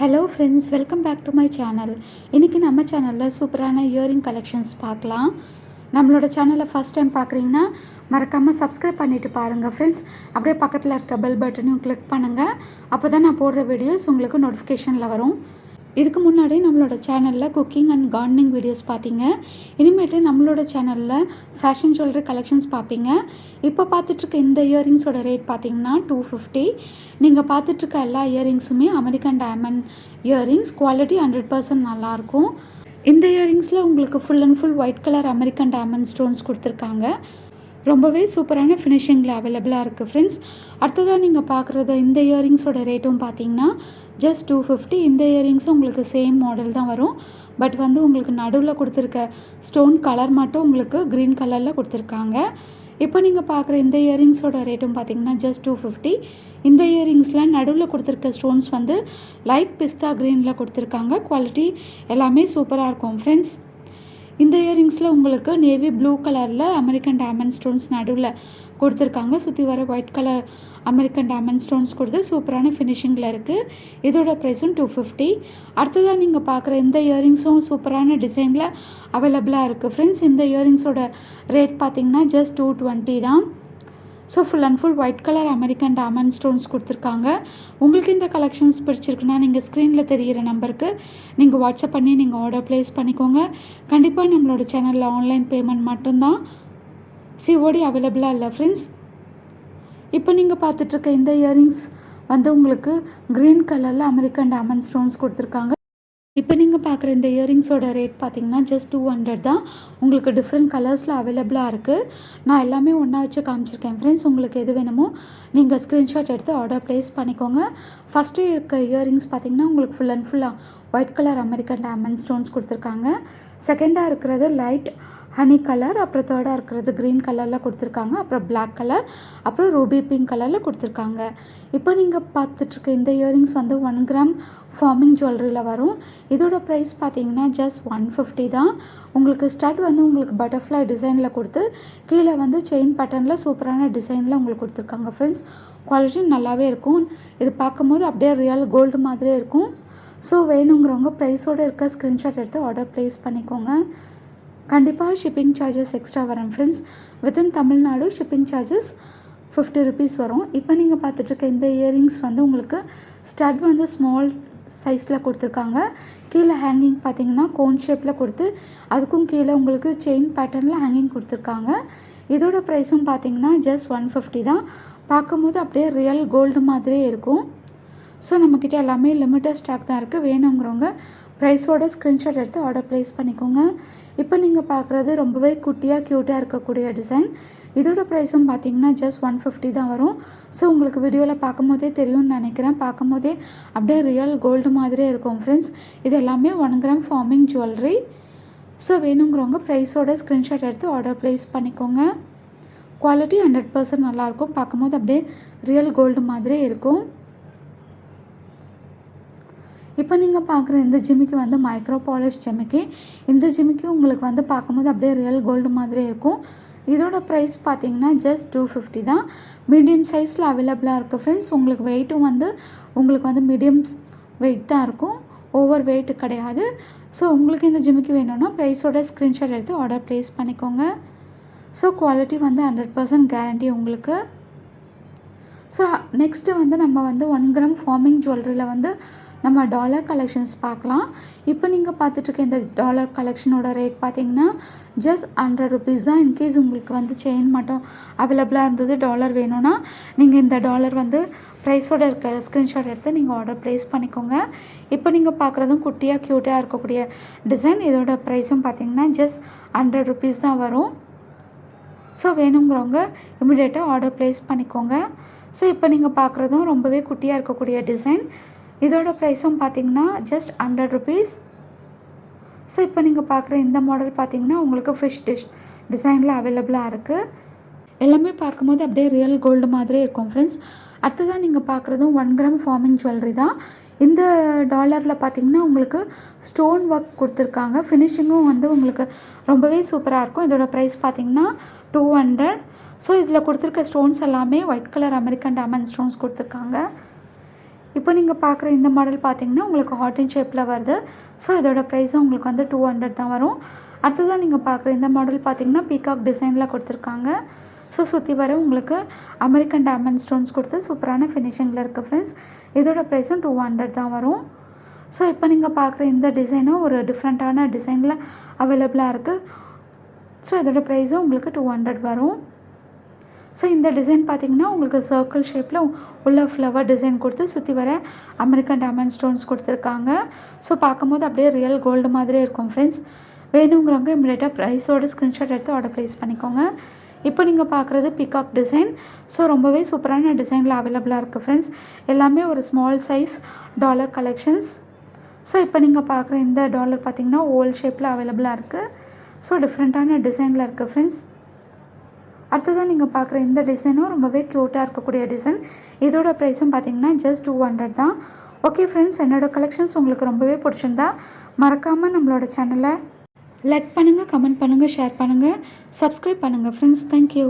Hello friends welcome back to my channel இன்றைக்கி நம்ம சேனலில் சூப்பரான இயரிங் கலெக்ஷன்ஸ் பார்க்கலாம். நம்மளோட சேனலை ஃபஸ்ட் டைம் பார்க்குறீங்கன்னா மறக்காமல் சப்ஸ்கிரைப் பண்ணிவிட்டு பாருங்கள் ஃப்ரெண்ட்ஸ் அப்படியே பக்கத்தில் இருக்க பெல் பட்டனையும் கிளிக் பண்ணுங்கள் அப்போ தான் நான் போடுற வீடியோஸ் உங்களுக்கு நோட்டிஃபிகேஷனில் வரும். இதுக்கு முன்னாடி நம்மளோட சேனலில் குக்கிங் அண்ட் கார்டனிங் வீடியோஸ் பார்த்தீங்க. இனிமேட்டு நம்மளோட சேனலில் ஃபேஷன் ஜுவல்லரி கலெக்ஷன்ஸ் பார்ப்பீங்க. இப்போ பார்த்துட்ருக்க இந்த இயரிங்ஸோட ரேட் பார்த்தீங்கன்னா டூ ஃபிஃப்டி நீங்கள் பார்த்துட்ருக்க எல்லா இயரிங்ஸுமே American diamond earrings quality hundred percent நல்லாயிருக்கும். இந்த இயரிங்ஸில் உங்களுக்கு full and full white colour American diamond stones கொடுத்துருக்காங்க. ரொம்பவே சூப்பரான ஃபினிஷிங்கில் அவைலபிளாக இருக்குது ஃப்ரெண்ட்ஸ் அடுத்ததாக நீங்கள் பார்க்குறது இந்த இயரிங்ஸோட ரேட்டும் பார்த்தீங்கன்னா ஜஸ்ட் டூ ஃபிஃப்டி இந்த இயரிங்ஸும் உங்களுக்கு சேம் மாடல் தான் வரும். பட் வந்து உங்களுக்கு நடுவில் கொடுத்துருக்க ஸ்டோன் கலர் மட்டும் உங்களுக்கு க்ரீன் கலரில் கொடுத்துருக்காங்க. இப்போ நீங்கள் பார்க்குற இந்த இயரிங்ஸோட ரேட்டும் பார்த்தீங்கன்னா ஜஸ்ட் டூ ஃபிஃப்டி இந்த இயரிங்ஸில் நடுவில் கொடுத்துருக்க ஸ்டோன்ஸ் வந்து லைட் பிஸ்தா க்ரீனில் கொடுத்துருக்காங்க. குவாலிட்டி எல்லாமே சூப்பராக இருக்கும் ஃப்ரெண்ட்ஸ் இந்த இயரிங்ஸில் உங்களுக்கு நேவி ப்ளூ கலரில் அமெரிக்கன் டேமண்ட் ஸ்டோன்ஸ் நடுவில் கொடுத்துருக்காங்க. சுற்றி வர white colour American diamond stones கொடுத்து சூப்பரான ஃபினிஷிங்கில் இருக்குது இதோட ப்ரைஸும் டூ ஃபிஃப்டி அடுத்ததாக நீங்கள் பார்க்குற இந்த இயரிங்ஸும் சூப்பரான டிசைனில் அவைலபிளாக இருக்குது ஃப்ரெண்ட்ஸ் இந்த இயரிங்ஸோட ரேட் பார்த்திங்கன்னா ஜஸ்ட் டூ டுவெண்ட்டி தான். So full and full white colour American diamond stones கொடுத்துருக்காங்க. உங்களுக்கு இந்த கலெக்ஷன்ஸ் பிடிச்சிருக்குன்னா நீங்கள் ஸ்க்ரீனில் தெரிகிற நம்பருக்கு நீங்கள் வாட்ஸ்அப் பண்ணி நீங்கள் ஆர்டர் ப்ளேஸ் பண்ணிக்கோங்க. கண்டிப்பாக நம்மளோட சேனலில் ஆன்லைன் பேமெண்ட் மட்டும்தான் சிஓடி அவைலபிளாக இல்லை ஃப்ரெண்ட்ஸ் இப்போ நீங்கள் பார்த்துட்ருக்க இந்த இயரிங்ஸ் வந்து உங்களுக்கு க்ரீன் கலரில் அமெரிக்கன் டாமண்ட் ஸ்டோன்ஸ் கொடுத்துருக்காங்க. இப்போ நீங்கள் பார்க்குற இந்த இயரிங்ஸோட ரேட் பார்த்தீங்கன்னா ஜஸ்ட் டூ ஹண்ட்ரட் தான். உங்களுக்கு டிஃப்ரெண்ட் கலர்ஸில் அவைலபிளாக இருக்குது நான் எல்லாமே ஒன்றா வச்சு காமிச்சிருக்கேன் ஃப்ரெண்ட்ஸ் உங்களுக்கு எது வேணுமோ நீங்கள் ஸ்க்ரீன்ஷாட் எடுத்து ஆர்டர் ப்ளேஸ் பண்ணிக்கோங்க. ஃபஸ்ட்டு இருக்க இயரிங்ஸ் பார்த்தீங்கன்னா உங்களுக்கு ஃபுல் அண்ட் ஃபுல்லாக white colour American diamond stones கொடுத்துருக்காங்க. செகண்டாக இருக்கிறது லைட் ஹனி கலர் அப்புறம் தேர்டாக இருக்கிறது க்ரீன் கலரில் கொடுத்துருக்காங்க. அப்புறம் பிளாக் கலர் அப்புறம் ரூபி பிங்க் கலரில் கொடுத்துருக்காங்க. இப்போ நீங்கள் பார்த்துட்ருக்க இந்த இயரிங்ஸ் வந்து ஒன் கிராம் ஃபார்மிங் ஜுவல்லரியில் வரும். இதோட ப்ரைஸ் பார்த்தீங்கன்னா ஜஸ்ட் ஒன் ஃபிஃப்டி தான். உங்களுக்கு ஸ்டட் வந்து உங்களுக்கு பட்டர்ஃப்ளை டிசைனில் கொடுத்து கீழே வந்து செயின் பட்டனில் சூப்பரான டிசைனில் உங்களுக்கு கொடுத்துருக்காங்க ஃப்ரெண்ட்ஸ் குவாலிட்டி நல்லாவே இருக்கும். இது பார்க்கும்போது அப்படியே ரியல் கோல்டு மாதிரியே இருக்கும். ஸோ வேணுங்கிறவங்க ப்ரைஸோடு இருக்க ஸ்க்ரீன்ஷாட் எடுத்து ஆர்டர் ப்ளேஸ் பண்ணிக்கோங்க. கண்டிப்பாக ஷிப்பிங் சார்ஜஸ் எக்ஸ்ட்ரா வரும் friends within Tamil Nadu shipping charges fifty rupees வரும். இப்போ நீங்கள் பார்த்துட்ருக்க இந்த இயரிங்ஸ் வந்து உங்களுக்கு ஸ்டட் வந்து ஸ்மால் சைஸில் கொடுத்துருக்காங்க. கீழே ஹேங்கிங் பார்த்தீங்கன்னா கோன் ஷேப்பில் கொடுத்து அதுக்கும் கீழே உங்களுக்கு செயின் பேட்டர்னில் ஹேங்கிங் கொடுத்துருக்காங்க. இதோட ப்ரைஸும் பார்த்தீங்கன்னா ஜஸ்ட் ஒன் ஃபிஃப்டி தான். பார்க்கும்போது அப்படியே ரியல் கோல்டு மாதிரியே இருக்கும். ஸோ நம்மக்கிட்ட எல்லாமே லிமிட்டட் ஸ்டாக் தான் இருக்குது வேணுங்கிறவங்க ப்ரைஸோட ஸ்க்ரீன்ஷாட் எடுத்து ஆர்டர் ப்ளேஸ் பண்ணிக்கோங்க. இப்போ நீங்கள் பார்க்குறது ரொம்பவே குட்டியாக க்யூட்டாக இருக்கக்கூடிய டிசைன் இதோட ப்ரைஸும் பார்த்தீங்கன்னா ஜஸ்ட் ஒன் ஃபிஃப்டி தான் வரும். ஸோ உங்களுக்கு வீடியோவில் பார்க்கும்போதே தெரியும்னு நினைக்கிறேன். பார்க்கும்போதே அப்படியே ரியல் கோல்டு மாதிரியே இருக்கும் ஃப்ரெண்ட்ஸ் இது எல்லாமே one gram forming jewellery so வேணுங்கிறவங்க ப்ரைஸோட ஸ்க்ரீன்ஷாட் எடுத்து ஆர்டர் ப்ளேஸ் பண்ணிக்கோங்க. குவாலிட்டி ஹண்ட்ரட் பர்சன்ட் நல்லாயிருக்கும். பார்க்கும்போது அப்படியே ரியல் கோல்டு மாதிரியே இருக்கும். இப்போ நீங்கள் பார்க்குற இந்த ஜிமிக்கு வந்து மைக்ரோ பாலிஷ் ஜிமிக்கி. இந்த ஜிம்முக்கு உங்களுக்கு வந்து பார்க்கும்போது அப்படியே ரியல் கோல்டு மாதிரி இருக்கும். இதோட ப்ரைஸ் பார்த்தீங்கன்னா ஜஸ்ட் டூ ஃபிஃப்டி தான். மீடியம் சைஸில் அவைலபிளாக இருக்குது ஃப்ரெண்ட்ஸ் உங்களுக்கு வெயிட்டும் வந்து உங்களுக்கு வந்து மீடியம் வெயிட் தான் இருக்கும். ஓவர் வெயிட் கிடையாது. ஸோ உங்களுக்கு இந்த ஜிம்முக்கு வேணும்னா ப்ரைஸோட ஸ்க்ரீன்ஷாட் எடுத்து ஆர்டர் ப்ளேஸ் பண்ணிக்கோங்க. ஸோ குவாலிட்டி வந்து ஹண்ட்ரட் பர்சன்ட் கேரண்டி உங்களுக்கு. ஸோ நெக்ஸ்ட்டு வந்து நம்ம வந்து ஒன் கிராம் ஃபார்மிங் ஜுவல்லரியில் வந்து நம்ம டாலர் கலெக்ஷன்ஸ் பார்க்கலாம். இப்போ நீங்கள் பார்த்துட்ருக்க இந்த டாலர் கலெக்ஷனோட ரேட் பார்த்தீங்கன்னா ஜஸ்ட் ஹண்ட்ரட் ருபீஸ் தான் இன்கேஸ் உங்களுக்கு வந்து செயின் மட்டும் அவைலபிளாக இருந்தது டாலர் வேணும்னா நீங்கள் இந்த டாலர் வந்து ப்ரைஸோட இருக்க ஸ்க்ரீன்ஷாட் எடுத்து நீங்கள் ஆர்டர் ப்ளேஸ் பண்ணிக்கோங்க. இப்போ நீங்கள் பார்க்குறதும் குட்டியாக க்யூட்டாக இருக்கக்கூடிய டிசைன் இதோட ப்ரைஸும் பார்த்தீங்கன்னா ஜஸ்ட் ஹண்ட்ரட் ருபீஸ் தான் வரும். ஸோ வேணுங்கிறவங்க இமிடியேட்டாக ஆர்டர் ப்ளேஸ் பண்ணிக்கோங்க. ஸோ இப்போ நீங்கள் பார்க்குறதும் ரொம்பவே குட்டியாக இருக்கக்கூடிய டிசைன் இதோட ப்ரைஸும் பார்த்தீங்கன்னா ஜஸ்ட் ஹண்ட்ரட் ருபீஸ் ஸோ இப்போ நீங்கள் பார்க்குற இந்த மாடல் பார்த்தீங்கன்னா உங்களுக்கு ஃபிஷ் டிஷ் டிசைனில் அவைலபிளாக இருக்குது எல்லாமே பார்க்கும்போது அப்படியே ரியல் கோல்டு மாதிரி இருக்கும் ஃப்ரெண்ட்ஸ் அடுத்ததாக நீங்கள் பார்க்குறதும் ஒன் கிராம் ஃபார்மிங் ஜுவல்லரி தான். இந்த டாலரில் பார்த்தீங்கன்னா உங்களுக்கு ஸ்டோன் ஒர்க் கொடுத்துருக்காங்க. ஃபினிஷிங்கும் வந்து உங்களுக்கு ரொம்பவே சூப்பராக இருக்கும். இதோட ப்ரைஸ் பார்த்தீங்கன்னா டூ ஹண்ட்ரட் ஸோ இதில் கொடுத்துருக்க ஸ்டோன்ஸ் எல்லாமே white colour American diamond stones கொடுத்துருக்காங்க. இப்போ நீங்கள் பார்க்குற இந்த மாடல் பார்த்தீங்கன்னா உங்களுக்கு ஹாட் ஷேப்பில் வருது. ஸோ இதோட ப்ரைஸும் உங்களுக்கு வந்து டூ ஹண்ட்ரட் தான் வரும். அடுத்ததாக நீங்கள் பார்க்குற இந்த மாடல் பார்த்தீங்கன்னா பீகாக் டிசைனில் கொடுத்துருக்காங்க. ஸோ சுற்றி வர உங்களுக்கு அமெரிக்கன் டைமண்ட் ஸ்டோன்ஸ் கொடுத்து சூப்பரான ஃபினிஷிங்கில் இருக்குது ஃப்ரெண்ட்ஸ் இதோட ப்ரைஸும் டூ ஹண்ட்ரட் தான் வரும். ஸோ இப்போ நீங்கள் பார்க்குற இந்த டிசைனும் ஒரு டிஃப்ரெண்ட்டான டிசைனில் அவைலபிளாக இருக்குது ஸோ இதோட ப்ரைஸும் உங்களுக்கு டூ ஹண்ட்ரட் வரும். ஸோ இந்த டிசைன் பார்த்தீங்கன்னா உங்களுக்கு சர்க்கிள் ஷேப்பில் உள்ள ஃப்ளவர் டிசைன் கொடுத்து சுற்றி வர அமெரிக்கன் டைமண்ட் ஸ்டோன்ஸ் கொடுத்துருக்காங்க. ஸோ பார்க்கும்போது அப்படியே ரியல் கோல்டு மாதிரியே இருக்கும் ஃப்ரெண்ட்ஸ் வேணுங்கிறவங்க இம்மிடியட்டாக ப்ரைஸோட ஸ்க்ரீன்ஷாட் எடுத்து ஆர்டர் ப்ளேஸ் பண்ணிக்கோங்க. இப்போ நீங்கள் பார்க்குறது பிகாக் டிசைன் ஸோ ரொம்பவே சூப்பரான டிசைனில் அவைலபிளாக இருக்குது ஃப்ரெண்ட்ஸ் எல்லாமே ஒரு small size dollar collections so இப்போ நீங்கள் பார்க்குற இந்த டாலர் பார்த்தீங்கன்னா ஓல் ஷேப்பில் அவைலபிளாக இருக்குது ஸோ டிஃப்ரெண்ட்டான டிசைனில் இருக்குது ஃப்ரெண்ட்ஸ் அடுத்ததான் நீங்கள் பார்க்குற இந்த டிசைனும் ரொம்பவே க்யூட்டாக இருக்கக்கூடிய டிசைன் இதோட ப்ரைஸும் பார்த்தீங்கன்னா ஜஸ்ட் டூ ஹண்ட்ரட் தான். ஓகே ஃப்ரெண்ட்ஸ் என்னோடய கலெக்ஷன்ஸ் உங்களுக்கு ரொம்பவே பிடிச்சிருந்தா மறக்காமல் நம்மளோட சேனலை லைக் பண்ணுங்கள் கமெண்ட் பண்ணுங்கள் ஷேர் பண்ணுங்கள் சப்ஸ்கிரைப் பண்ணுங்கள் ஃப்ரெண்ட்ஸ் தேங்க்யூ